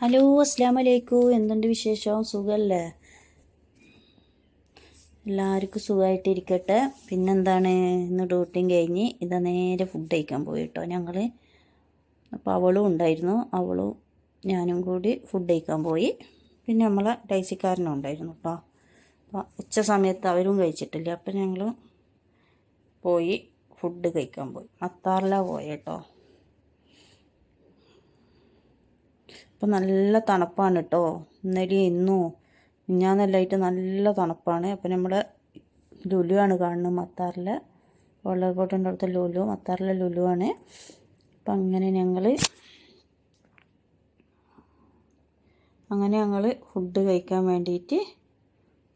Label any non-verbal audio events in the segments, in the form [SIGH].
Hello അസ്സാം വലൈക്കും എന്തുണ്ട് വിശേഷം? സുഖമല്ലേ എല്ലാവർക്കും സുഖമായിട്ടിരിക്കട്ടെ പിന്നെന്താണ്? ഇന്ന് ഡ്യൂട്ടിയും കഴിഞ്ഞ് ഇതാ നേരെ ഫുഡ് കഴിക്കാൻ പോയി കേട്ടോ ഞങ്ങൾ അപ്പോൾ അവളും ഉണ്ടായിരുന്നു. അവളും ഞാനും കൂടി ഫുഡ് കഴിക്കാൻ പോയി. പിന്നെ നമ്മളെ ടൈസിക്കാരനും ഉണ്ടായിരുന്നു കേട്ടോ അപ്പോൾ ഉച്ച സമയത്ത് അവരും കഴിച്ചിട്ടില്ല. അപ്പം ഞങ്ങൾ പോയി ഫുഡ് കഴിക്കാൻ പോയി. മത്താറിലാണ് പോയി കേട്ടോ ഇപ്പം നല്ല തണുപ്പാണ് കേട്ടോ ഇന്നലെ ഇന്നും. മിഞ്ഞാന്നെല്ലായിട്ട് നല്ല തണുപ്പാണ്. അപ്പം നമ്മൾ ലുലുവാണ് കാണുന്നത് മത്താറിലെ. വെള്ളക്കോട്ടിന്റെ അടുത്ത ലുലു മത്താറിലെ ലുലുവാണ്. അപ്പം അങ്ങനെ ഞങ്ങൾ അങ്ങനെ ഞങ്ങൾ ഫുഡ് കഴിക്കാൻ വേണ്ടിയിട്ട്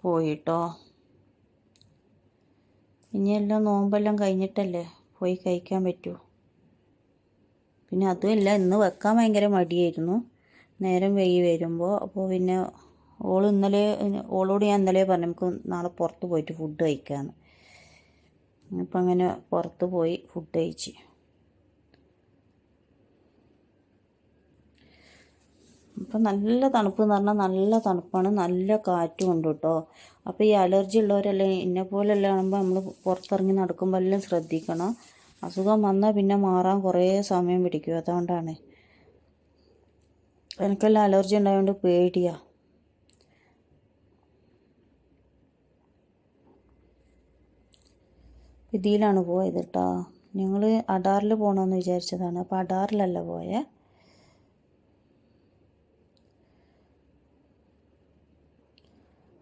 പോയി കേട്ടോ ഇനിയെല്ലാം നോമ്പെല്ലാം കഴിഞ്ഞിട്ടല്ലേ പോയി കഴിക്കാൻ പറ്റൂ. പിന്നെ അതുമല്ല ഇന്ന് വെക്കാൻ ഭയങ്കര മടിയായിരുന്നു. നേരം വൈകി വരുമ്പോൾ അപ്പോൾ പിന്നെ ഓൾ ഇന്നലെ ഓളോട് ഞാൻ ഇന്നലെ പറഞ്ഞു നമുക്ക് നാളെ പുറത്ത് പോയിട്ട് ഫുഡ് കഴിക്കാമെന്ന് അപ്പം അങ്ങനെ പുറത്ത് പോയി ഫുഡ് കഴിച്ച്. അപ്പം നല്ല തണുപ്പ് എന്ന് പറഞ്ഞാൽ നല്ല തണുപ്പാണ് നല്ല കാറ്റും ഉണ്ട് കേട്ടോ അപ്പോൾ ഈ അലർജി ഉള്ളവരെല്ലാം എന്നെ പോലെല്ലാം ആകുമ്പോൾ നമ്മൾ പുറത്തിറങ്ങി നടക്കുമ്പോൾ എല്ലാം ശ്രദ്ധിക്കണം. അസുഖം വന്നാൽ പിന്നെ മാറാൻ കുറേ സമയം പിടിക്കും അതുകൊണ്ടാണ്. എനിക്കെല്ലാം അലർജി ഉണ്ടായതുകൊണ്ട് പേടിയാ. ഇതിലാണ് പോയത് കേട്ടോ ഞങ്ങൾ അഡാറിൽ പോകണമെന്ന് വിചാരിച്ചതാണ്. അപ്പോൾ അഡാറിലല്ല പോയേ.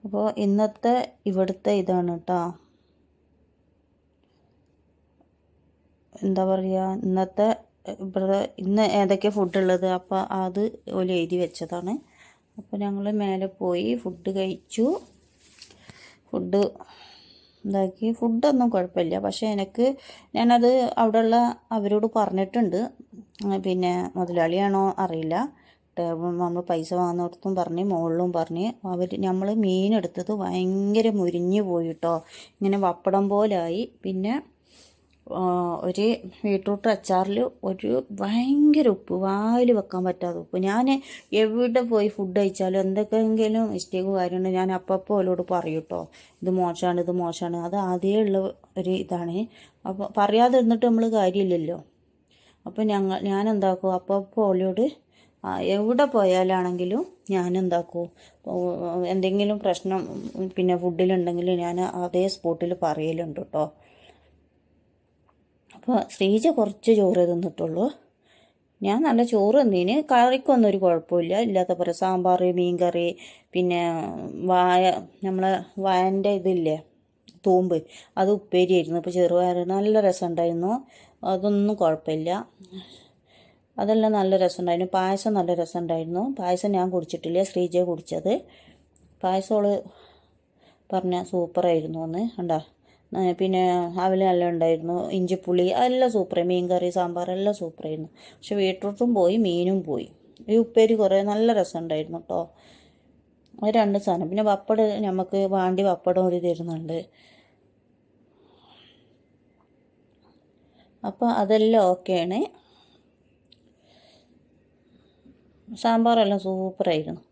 അപ്പോൾ ഇന്നത്തെ ഇവിടുത്തെ ഇതാണ് കേട്ടോ എന്താ പറയുക ഇന്നത്തെ ഇവിടെ ഇന്ന് ഏതൊക്കെ ഫുഡ് ഉള്ളത്? അപ്പോൾ അത് ഓൽ എഴുതി വെച്ചതാണ്. അപ്പോൾ ഞങ്ങൾ മേലെ പോയി ഫുഡ് കഴിച്ചു. ഫുഡ് ഇതാക്കി. ഫുഡൊന്നും കുഴപ്പമില്ല. പക്ഷേ എനിക്ക് ഞാനത് അവിടെയുള്ള അവരോട് പറഞ്ഞിട്ടുണ്ട്. പിന്നെ മുതലാളിയാണോ അറിയില്ല. നമ്മൾ പൈസ വാങ്ങുന്നിടത്തും പറഞ്ഞ് മുകളിലും പറഞ്ഞ്. അവർ നമ്മൾ മീൻ എടുത്തത് ഭയങ്കര മുരിഞ്ഞു പോയിട്ടോ ഇങ്ങനെ വപ്പടം പോലായി. പിന്നെ ഒരു ബീട്രൂട്ട് അച്ചാറിൽ ഒരു ഭയങ്കര ഉപ്പ് വായിൽ വെക്കാൻ പറ്റാത്ത ഉപ്പ്. ഞാൻ എവിടെ പോയി ഫുഡ് കഴിച്ചാലും എന്തൊക്കെയെങ്കിലും മിസ്റ്റേക്ക് കാര്യമുണ്ട് ഞാൻ അപ്പപ്പോൾ അവരോട് പറയും കേട്ടോ ഇത് മോശമാണ് ഇത് മോശമാണ്. അത് ആദ്യമേ ഉള്ള ഒരു ഇതാണ്. അപ്പോൾ പറയാതെ ഇരുന്നിട്ട് നമ്മൾ കാര്യമില്ലല്ലോ. അപ്പോൾ ഞങ്ങൾ ഞാൻ എന്താക്കും അപ്പപ്പോൾ അവളോട് എവിടെ പോയാലാണെങ്കിലും ഞാൻ എന്താക്കും എന്തെങ്കിലും പ്രശ്നം പിന്നെ ഫുഡിലുണ്ടെങ്കിൽ ഞാൻ അതേ സ്പോട്ടിൽ പറയലുണ്ട് കേട്ടോ അപ്പോൾ ശ്രീജ കുറച്ച് ചോറ് തിന്നിട്ടുള്ളൂ. ഞാൻ നല്ല ചോറ് തന്നീന്. കറിക്കൊന്നും ഒരു കുഴപ്പമില്ല. ഇല്ലാത്ത പോലെ സാമ്പാർ മീൻകറി പിന്നെ വായ നമ്മളെ വായന്റെ ഇതില്ലേ തൂമ്പ് അത് ഉപ്പേരിയായിരുന്നു. ഇപ്പോൾ ചെറുപയർ നല്ല രസമുണ്ടായിരുന്നു. അതൊന്നും കുഴപ്പമില്ല. അതെല്ലാം നല്ല രസമുണ്ടായിരുന്നു. പായസം നല്ല രസമുണ്ടായിരുന്നു. പായസം ഞാൻ കുടിച്ചിട്ടില്ല. ശ്രീജയെ കുടിച്ചത്. പായസം അവൾ പറഞ്ഞ സൂപ്പറായിരുന്നു എന്ന് കണ്ടോ. പിന്നെ അവൽ എല്ലാം ഉണ്ടായിരുന്നു ഇഞ്ചിപ്പുളി അതെല്ലാം സൂപ്പറായി മീൻ കറി സാമ്പാർ എല്ലാം സൂപ്പറായിരുന്നു പക്ഷെ ബീട്രൂട്ടും പോയി മീനും പോയി. ഈ ഉപ്പേരി കുറേ നല്ല രസമുണ്ടായിരുന്നു കേട്ടോ അത് രണ്ട് സാധനം. പിന്നെ പപ്പടം നമുക്ക് വാണ്ടി പപ്പടം ഒരു തരുന്നുണ്ട്. അപ്പോൾ അതെല്ലാം ഓക്കെയാണ് സാമ്പാറെല്ലാം സൂപ്പറായിരുന്നു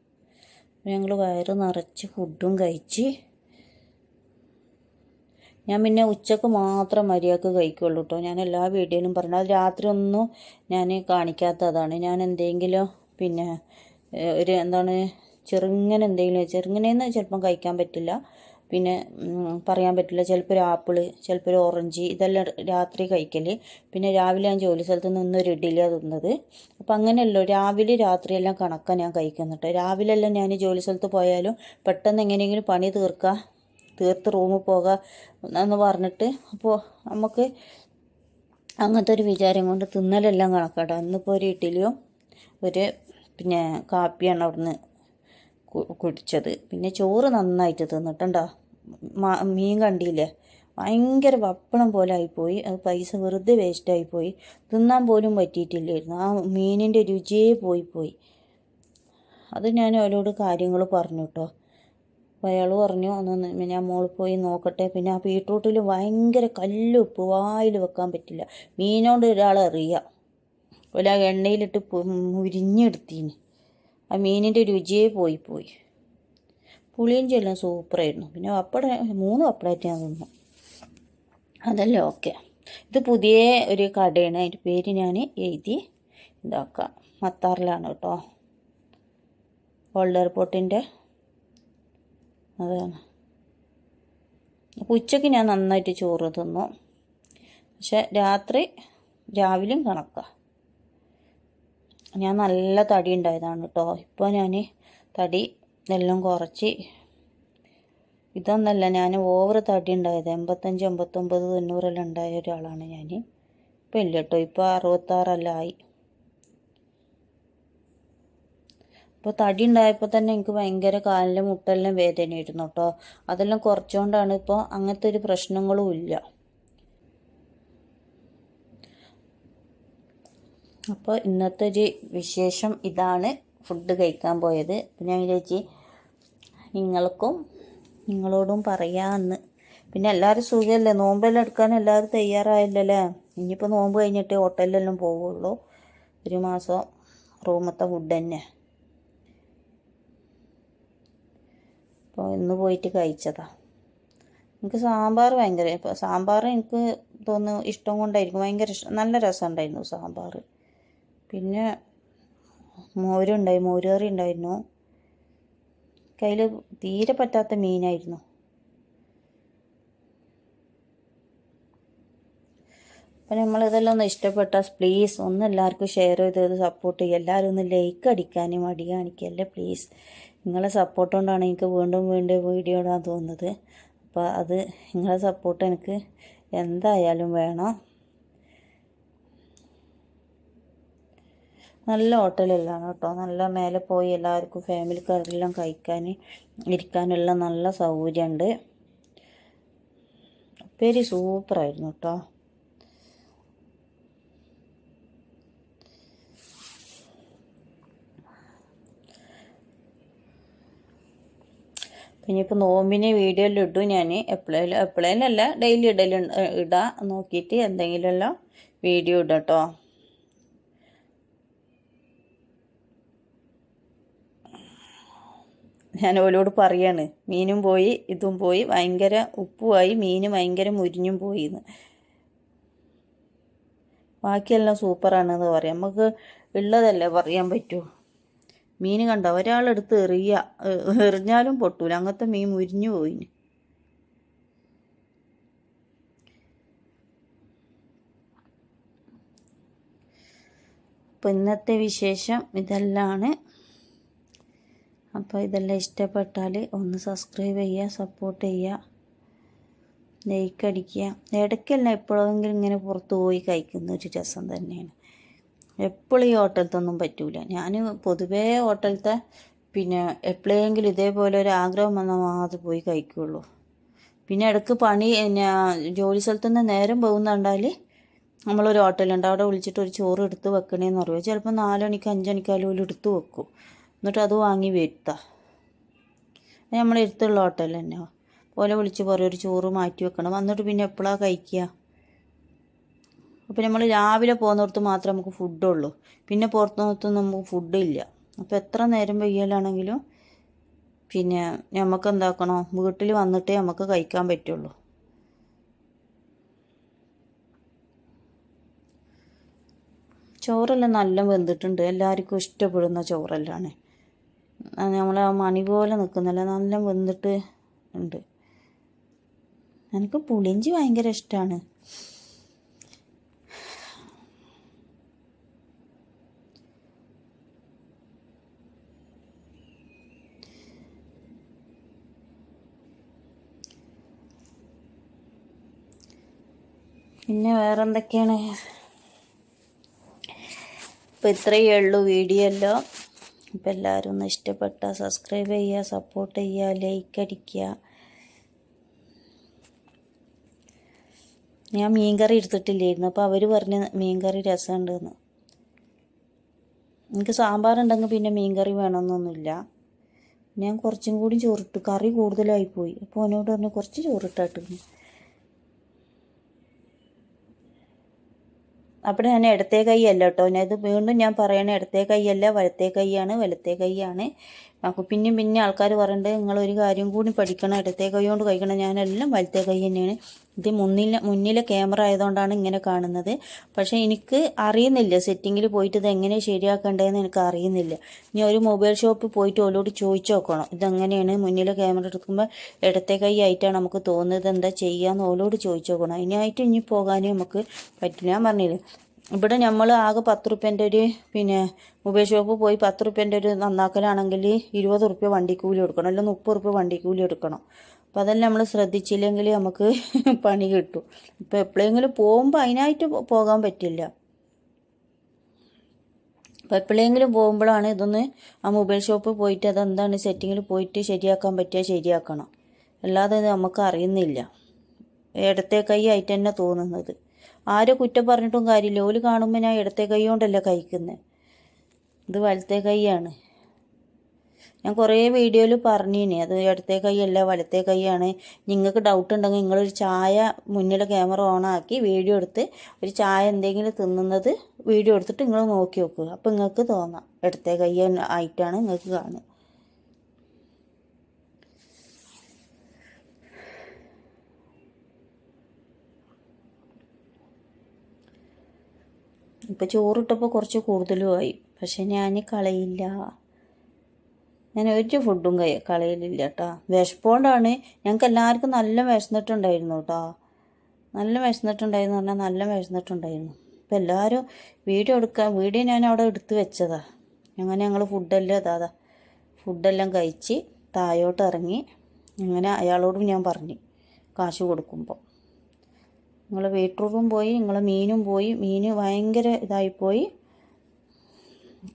ഞങ്ങൾ വയറ് നിറച്ച് ഫുഡും കഴിച്ച് ഞാൻ പിന്നെ ഉച്ചയ്ക്ക് മാത്രം മര്യാദയ്ക്ക് കഴിക്കുള്ളൂ കേട്ടോ ഞാൻ എല്ലാ വീഡിയോയിലും പറഞ്ഞു. അത് രാത്രി ഒന്നും ഞാൻ കാണിക്കാത്തതാണ്. ഞാൻ എന്തെങ്കിലും പിന്നെ ഒരു എന്താണ് ചെറുങ്ങനെ എന്തെങ്കിലും ചെറുങ്ങനെയെന്ന് ചിലപ്പം കഴിക്കാൻ പറ്റില്ല. പിന്നെ പറയാൻ പറ്റില്ല. ചിലപ്പോൾ ഒരു ആപ്പിൾ ചിലപ്പോൾ ഒരു ഓറഞ്ച് ഇതെല്ലാം രാത്രി കഴിക്കൽ പിന്നെ രാവിലെ ഞാൻ ജോലി സ്ഥലത്ത് നിന്ന് ഒരു ഇഡ്ഡലിയാണ് തിന്നത്. അപ്പം അങ്ങനെയല്ലോ രാവിലെ രാത്രിയെല്ലാം കണക്കാണ് ഞാൻ കഴിക്കുന്നുണ്ട് രാവിലെ എല്ലാം ഞാൻ ജോലി സ്ഥലത്ത് പോയാലും പെട്ടെന്ന് എങ്ങനെയെങ്കിലും പണി തീർക്കുക തീർത്ത് റൂമിൽ പോകാം എന്ന് പറഞ്ഞിട്ട് അപ്പോൾ നമുക്ക് അങ്ങനത്തെ ഒരു വിചാരം കൊണ്ട് തിന്നലെല്ലാം കണക്കാട്ടോ. ഇന്നിപ്പോൾ ഒരു ഇഡ്ഡലിയും ഒരു പിന്നെ കാപ്പിയാണ് അവിടുന്ന് കുടിച്ചത്. പിന്നെ ചോറ് നന്നായിട്ട് തിന്നിട്ടുണ്ടോ മീൻ കണ്ടില്ലേ? ഭയങ്കര വപ്പണം പോലെ ആയിപ്പോയി. അത് പൈസ വെറുതെ വേസ്റ്റായിപ്പോയി തിന്നാൻ പോലും പറ്റിയിട്ടില്ലായിരുന്നു. ആ മീനിന്റെ രുചിയേ പോയി പോയി അത് ഞാൻ അവരോട് കാര്യങ്ങൾ പറഞ്ഞു കേട്ടോ. അപ്പോൾ അയാൾ പറഞ്ഞു ഒന്ന് ഞാൻ മോളിൽ പോയി നോക്കട്ടെ. പിന്നെ ആ ബീട്രൂട്ടിൽ ഭയങ്കര കല്ലുപ്പ് വായിൽ വെക്കാൻ പറ്റില്ല. മീനോണ്ട് ഒരാൾ അറിയാം. ഒരു ആ എണ്ണയിലിട്ട് മുരിഞ്ഞെടുത്തീന് ആ മീനിന്റെ രുചിയെ പോയി പോയി. പുളിയിഞ്ചി എല്ലാം സൂപ്പറായിരുന്നു. പിന്നെ പപ്പട മൂന്ന് അപ്പടായിട്ട് ഞാൻ തിന്നു. അതല്ലേ ഓക്കെ. ഇത് പുതിയ ഒരു കടയാണ്. അതിന്റെ പേര് ഞാൻ എഴുതി ഇതാക്കാം. മത്താറിലാണ് കേട്ടോ. ഓൾഡ് എയർപോർട്ടിന്റെ അതാണ്. അപ്പോൾ ഉച്ചയ്ക്ക് ഞാൻ നന്നായിട്ട് ചോറ് തിന്നു. പക്ഷെ രാത്രി രാവിലെയും കണക്കാണ് ഞാൻ നല്ല തടി ഉണ്ടായതാണ് കേട്ടോ ഇപ്പോൾ ഞാൻ തടി എല്ലാം കുറച്ച്. ഇതൊന്നല്ല ഞാൻ ഓവർ തടി ഉണ്ടായത്. എൺപത്തഞ്ച് എൺപത്തൊമ്പത് തൊണ്ണൂറെല്ലാം ഉണ്ടായ ഒരാളാണ് ഞാൻ ഇപ്പം ഇല്ല കേട്ടോ ഇപ്പോൾ അറുപത്താറെല്ലാം ആയി. ഇപ്പോൾ തടി ഉണ്ടായപ്പോൾ തന്നെ എനിക്ക് ഭയങ്കര കാലിന്റെ മുട്ടെല്ലാം വേദനയായിരുന്നു കേട്ടോ. അതെല്ലാം കുറച്ചുകൊണ്ടാണ് ഇപ്പോൾ അങ്ങനത്തെ ഒരു പ്രശ്നങ്ങളും ഇല്ല. അപ്പോൾ ഇന്നത്തെ ഒരു വിശേഷം ഇതാണ്. ഫുഡ് കഴിക്കാൻ പോയത്. പിന്നെ ഞാൻ വിചാരിച്ച് നിങ്ങൾക്കും നിങ്ങളോടും പറയാമെന്ന് പിന്നെ എല്ലാവരും സുഖമല്ലേ നോമ്പെല്ലാം എടുക്കാൻ എല്ലാവരും തയ്യാറായില്ലല്ലേ? ഇനിയിപ്പോൾ നോമ്പ് കഴിഞ്ഞിട്ട് ഹോട്ടലിലെല്ലാം പോവുള്ളൂ. ഒരു മാസം റൂമത്തെ ഫുഡ് തന്നെ. അപ്പോൾ ഇന്ന് പോയിട്ട് കഴിച്ചതാ. എനിക്ക് സാമ്പാർ ഭയങ്കര ഇപ്പോൾ സാമ്പാർ എനിക്ക് തോന്നുന്നു ഇഷ്ടം കൊണ്ടായിരിക്കും. ഭയങ്കര ഇഷ്ടം നല്ല രസമുണ്ടായിരുന്നു സാമ്പാർ. പിന്നെ മോരുണ്ടായി മോരുകറി ഉണ്ടായിരുന്നു. കയ്യിൽ തീരെ പറ്റാത്ത മീനായിരുന്നു. അപ്പം നമ്മൾ ഇതെല്ലാം ഒന്ന് ഇഷ്ടപ്പെട്ടാൽ പ്ലീസ് ഒന്ന് എല്ലാവർക്കും ഷെയർ ചെയ്ത് സപ്പോർട്ട് ചെയ്യുക എല്ലാവരും ഒന്ന് ലൈക്ക് അടിക്കാനും മടി കാണിക്കല്ലേ പ്ലീസ് നിങ്ങളെ സപ്പോർട്ട് കൊണ്ടാണ് എനിക്ക് വീണ്ടും വീണ്ടും വീഡിയോ ഇടാൻ തോന്നുന്നത്. അപ്പോൾ അത് നിങ്ങളെ സപ്പോർട്ട് എനിക്ക് എന്തായാലും വേണം. നല്ല ഹോട്ടലെല്ലാം കേട്ടോ. നല്ല മേലെ പോയി എല്ലാവർക്കും ഫാമിലിക്കാരെല്ലാം കഴിക്കാൻ ഇരിക്കാനുള്ള നല്ല സൗകര്യമുണ്ട്. ഉപ്പേരി സൂപ്പറായിരുന്നു കേട്ടോ. പിന്നെ നോമ്പിനെ വീഡിയോയിൽ ഇടും ഞാൻ എപ്പോഴേലും എപ്പോഴേലും അല്ല ഡെയിലി ഇടൽ ഇടാ. നോക്കിയിട്ട് എന്തെങ്കിലുമെല്ലാം വീഡിയോ ഇടാം കേട്ടോ ഞാൻ ഓലോട് പറയാണ് മീനും പോയി ഇതും പോയി ഭയങ്കര ഉപ്പുമായി മീൻ ഭയങ്കര മുരിഞ്ഞും പോയി എന്ന് ബാക്കിയെല്ലാം സൂപ്പറാണെന്ന് പറയാം. നമുക്ക് ഉള്ളതല്ലേ പറയാൻ പറ്റൂ. മീൻ കണ്ട? ഒരാളെടുത്ത് എറിയ എറിഞ്ഞാലും പൊട്ടൂല. അങ്ങനത്തെ മീൻ മുരിഞ്ഞു പോയിന് അപ്പോൾ ഇന്നത്തെ വിശേഷം ഇതെല്ലാമാണ് അപ്പോൾ ഇതെല്ലാം ഇഷ്ടപ്പെട്ടാൽ ഒന്ന് സബ്സ്ക്രൈബ് ചെയ്യുക സപ്പോർട്ട് ചെയ്യുക ലൈക്ക് അടിക്കുക. ഇടയ്ക്കല്ല എപ്പോഴെങ്കിലും ഇങ്ങനെ പുറത്ത് പോയി കഴിക്കുന്ന ഒരു രസം തന്നെയാണ്. എപ്പോഴും ഈ ഹോട്ടലത്തൊന്നും പറ്റൂല. ഞാൻ പൊതുവേ ഹോട്ടലത്തെ പിന്നെ എപ്പോഴെങ്കിലും ഇതേപോലെ ഒരു ആഗ്രഹം വന്നാൽ മാത്രമേ പോയി കഴിക്കുള്ളൂ. പിന്നെ ഇടയ്ക്ക് പണി പിന്നെ ജോലി സ്ഥലത്ത് നിന്ന് നേരം പോകുന്നുണ്ടാൽ നമ്മളൊരു ഹോട്ടലുണ്ട്. അവിടെ വിളിച്ചിട്ട് ഒരു ചോറ് എടുത്ത് വെക്കണേന്ന് പറയുക ചിലപ്പോൾ നാലണിക്ക് അഞ്ചണിക്കാലും എടുത്ത് വെക്കും. എന്നിട്ട് അത് വാങ്ങി വരുത്താം. നമ്മളെ അടുത്തുള്ള ഹോട്ടൽ തന്നെ. പോലെ വിളിച്ച് പറയും ഒരു ചോറ് മാറ്റി വെക്കണം. വന്നിട്ട് പിന്നെ എപ്പോഴാണ് കഴിക്കുക അപ്പോൾ നമ്മൾ രാവിലെ പോകുന്നിടത്ത് മാത്രമേ നമുക്ക് ഫുഡുള്ളൂ. പിന്നെ പുറത്തുനിന്നൊന്നും നമുക്ക് ഫുഡില്ല അപ്പോൾ എത്ര നേരം വയ്യലാണെങ്കിലും പിന്നെ നമുക്ക് എന്താക്കണോ? വീട്ടിൽ വന്നിട്ടേ നമുക്ക് കഴിക്കാൻ പറ്റുള്ളൂ. ചോറെല്ലാം നല്ല വെന്തിട്ടുണ്ട്. എല്ലാവർക്കും ഇഷ്ടപ്പെടുന്ന ചോറല്ലാണ്. നമ്മൾ ആ മണി പോലെ നിൽക്കുന്നില്ല നല്ല വെന്തിട്ട് ഉണ്ട്. എനിക്ക് പുളിഞ്ചി ഭയങ്കര ഇഷ്ടമാണ് പിന്നെ വേറെ എന്തൊക്കെയാണ് ഇത്രയേ ഉള്ളൂ വീഡിയോ എല്ലാം. അപ്പോൾ എല്ലാവരും ഒന്ന് ഇഷ്ടപ്പെട്ട സബ്സ്ക്രൈബ് ചെയ്യുക സപ്പോർട്ട് ചെയ്യുക ലൈക്ക് അടിക്കുക. ഞാൻ മീൻകറി എടുത്തിട്ടില്ലായിരുന്നു. അപ്പോൾ അവർ പറഞ്ഞ് മീൻകറി രസമുണ്ടെന്ന്. എനിക്ക് സാമ്പാർ ഉണ്ടെങ്കിൽ പിന്നെ മീൻകറി വേണമെന്നൊന്നുമില്ല. ഞാൻ കുറച്ചും കൂടി ചോറിട്ടു. കറി കൂടുതലായിപ്പോയി അപ്പോൾ അവനോട് പറഞ്ഞു കുറച്ച് ചോറിട്ടാട്ട് അപ്പോൾ ഞാൻ ഇടത്തെ കൈ അല്ല കേട്ടോ ഞാൻ ഇത് വീണ്ടും ഞാൻ പറയണേ ഇടത്തെ കൈയല്ല വലത്തെ കൈയാണ് വലത്തെ കൈയാണ്. അപ്പോൾ പിന്നെയും പിന്നെ ആൾക്കാർ പറയുന്നുണ്ട് നിങ്ങൾ ഒരു കാര്യം കൂടി പഠിക്കണം ഇടത്തെ കൈ കൊണ്ട് കഴിക്കണം ഞാനെല്ലാം വലത്തെ കൈ തന്നെയാണ്. ഇത് മുന്നിലെ മുന്നിലെ ക്യാമറ ആയതുകൊണ്ടാണ് ഇങ്ങനെ കാണുന്നത്. പക്ഷേ എനിക്ക് അറിയുന്നില്ല സെറ്റിങ്ങിൽ പോയിട്ട് ഇത് എങ്ങനെ ശരിയാക്കേണ്ടതെന്ന് എനിക്ക് അറിയുന്നില്ല. ഇനി ഒരു മൊബൈൽ ഷോപ്പിൽ പോയിട്ട് ഓരോട് ചോദിച്ചു നോക്കണം. ഇതെങ്ങനെയാണ്? മുന്നിലെ ക്യാമറ എടുക്കുമ്പോൾ ഇടത്തെ കൈ ആയിട്ടാണ് നമുക്ക് തോന്നുന്നത് എന്താ ചെയ്യാന്ന് ഓലോട് ചോദിച്ചു നോക്കണം. അതിനായിട്ട് ഇനി പോകാനേ നമുക്ക് പറ്റില്ല ഞാൻ പറഞ്ഞില്ലേ ഇവിടെ നമ്മൾ ആകെ പത്ത് റുപ്യന്റെ ഒരു പിന്നെ മൊബൈൽ ഷോപ്പ് പോയി പത്ത് റുപ്യന്റെ ഒരു നന്നാക്കലാണെങ്കിൽ ഇരുപത് റുപ്യ വണ്ടിക്കൂലി കൊടുക്കണം. അല്ലെങ്കിൽ മുപ്പത് റുപ്യ വണ്ടിക്കൂലി എടുക്കണം അപ്പോൾ അതെല്ലാം നമ്മൾ ശ്രദ്ധിച്ചില്ലെങ്കിൽ നമുക്ക് [LAUGHS] പണി കിട്ടും. ഇപ്പോൾ എപ്പോഴെങ്കിലും പോകുമ്പോൾ അതിനായിട്ട് പോകാൻ പറ്റില്ല. അപ്പോൾ എപ്പോഴെങ്കിലും പോകുമ്പോഴാണ് ഇതൊന്ന് ആ മൊബൈൽ ഷോപ്പിൽ പോയിട്ട് അതെന്താണ് സെറ്റിങ്ങിൽ പോയിട്ട് ശരിയാക്കാൻ പറ്റിയാൽ ശരിയാക്കണം. അല്ലാതെ നമുക്ക് അറിയുന്നില്ല. ഇടത്തെ കൈ ആയിട്ട് തന്നെ തോന്നുന്നത്. ആരും കുറ്റം പറഞ്ഞിട്ടും കാര്യമില്ല. ഓൽ കാണുമ്പോൾ ഞാൻ ഇടത്തെ കൈ കൊണ്ടല്ല കഴിക്കുന്നത് ഇത് വലത്തെ കൈയാണ്. ഞാൻ കുറേ വീഡിയോയിൽ പറഞ്ഞിനി. അത് ഇടത്തെ കൈയല്ല വലത്തെ കൈയാണ്. നിങ്ങൾക്ക് ഡൗട്ട് ഉണ്ടെങ്കിൽ നിങ്ങളൊരു ചായ മുന്നിലെ ക്യാമറ ഓണാക്കി വീഡിയോ എടുത്ത് ഒരു ചായ എന്തെങ്കിലും തിന്നുന്നത് വീഡിയോ എടുത്തിട്ട് നിങ്ങൾ നോക്കി നോക്കുക അപ്പോൾ നിങ്ങൾക്ക് തോന്നാം. ഇടത്തെ കൈ ആയിട്ടാണ് നിങ്ങൾക്ക് കാണുക. ഇപ്പം ചോറിട്ടപ്പോൾ കുറച്ച് കൂടുതലുമായി പക്ഷെ ഞാൻ കളയില്ല. ഞാൻ ഒരു ഫുഡും കൈ കളയലില്ല കേട്ടോ വിശപ്പോണ്ടാണ് ഞങ്ങൾക്ക് എല്ലാവർക്കും നല്ല വിശന്നിട്ടുണ്ടായിരുന്നു കേട്ടോ നല്ല വിശന്നിട്ടുണ്ടായിരുന്നു പറഞ്ഞാൽ നല്ല വിശന്നിട്ടുണ്ടായിരുന്നു. അപ്പം എല്ലാവരും വീഡിയോ എടുക്കാൻ വീഡിയോ ഞാൻ അവിടെ എടുത്ത് വെച്ചതാ. അങ്ങനെ ഞങ്ങൾ ഫുഡെല്ലാം അതാ ഫുഡെല്ലാം കഴിച്ച് താഴോട്ട് ഇറങ്ങി. അങ്ങനെ അയാളോടും ഞാൻ പറഞ്ഞു കാശ് കൊടുക്കുമ്പോൾ നിങ്ങൾ ബീട്രൂട്ടും പോയി നിങ്ങൾ മീനും പോയി മീൻ ഭയങ്കര ഇതായിപ്പോയി.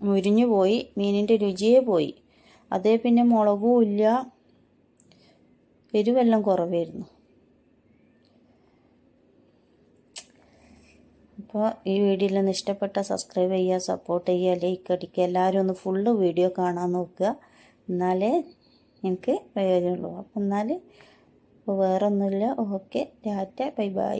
മുരിഞ്ഞു പോയി മീനിന്റെ രുചിയേ പോയി. അതേ പിന്നെ മുളകും ഇല്ല എരിവെല്ലാം കുറവായിരുന്നു. അപ്പോൾ ഈ വീഡിയോയിൽ നിന്ന് ഇഷ്ടപ്പെട്ട സബ്സ്ക്രൈബ് ചെയ്യുക സപ്പോർട്ട് ചെയ്യുക ലൈക്ക് അടിക്കുക എല്ലാവരും ഒന്ന് ഫുള്ള് വീഡിയോ കാണാൻ നോക്കുക. എന്നാലേ എനിക്ക് പ്രയോജനമുള്ളൂ. അപ്പം എന്നാൽ അപ്പോൾ വേറെ ഒന്നുമില്ല ഓക്കെ ടാറ്റ ബൈ ബൈ.